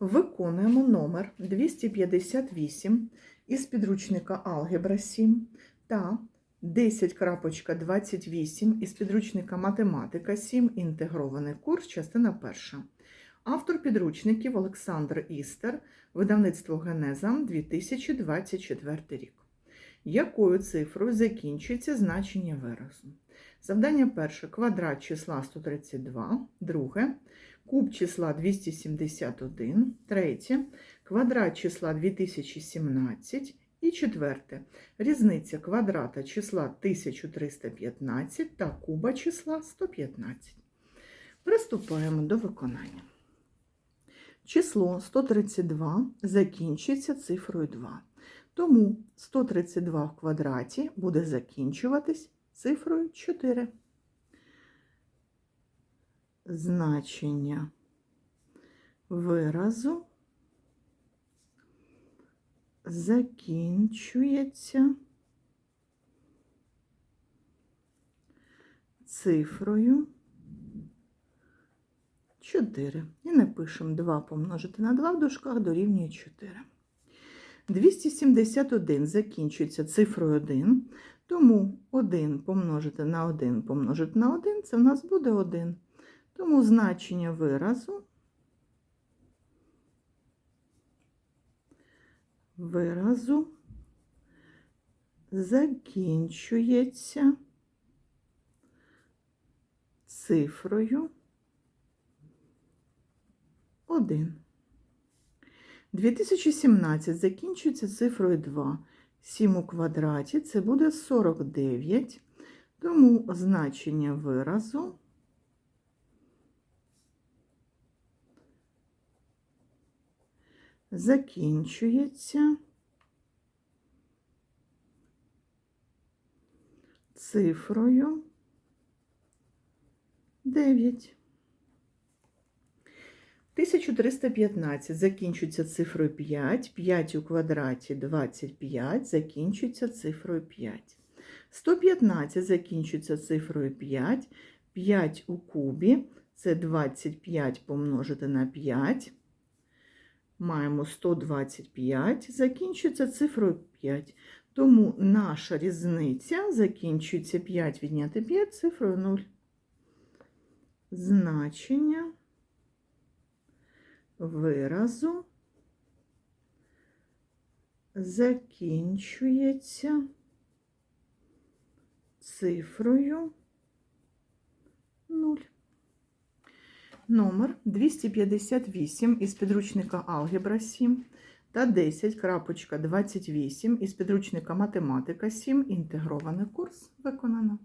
Виконуємо номер 258 із підручника Алгебра 7 та 10.28 із підручника Математика 7. Інтегрований курс, частина перша. Автор підручників Олександр Істер, видавництво Генеза 2024 рік. Якою цифрою закінчується значення виразу? Завдання перше квадрат числа 132, друге куб числа 271, третє квадрат числа 2017 і четверте різниця квадрата числа 1315 та куба числа 115. Приступаємо до виконання. Число 132 закінчується цифрою 2. Тому 132 в квадраті буде закінчуватись цифрою 4. Значення виразу закінчується цифрою 4. І напишемо 2 помножити на 2 в дужках дорівнює 4. 271 закінчується цифрою 1, тому 1 помножити на 1 помножити на 1 це в нас буде 1. Тому значення виразу виразу закінчується цифрою 1. 2017 закінчується цифрою 2. 7 у квадраті це буде 49, тому значення виразу закінчується. Цифрою 9. 1315 закінчується цифрою 5, 5 у квадраті 25 закінчується цифрою 5. 115 закінчується цифрою 5, 5 у кубі. Це 25 помножити на 5. Маємо 125, закінчується цифрою 5. Тому наша різниця закінчується 5 відняти 5 цифрою 0. Значення виразу закінчується цифрою 0. Номер 258 із підручника Алгебра 7 та 10.28 із підручника Математика 7. Інтегрований курс виконано.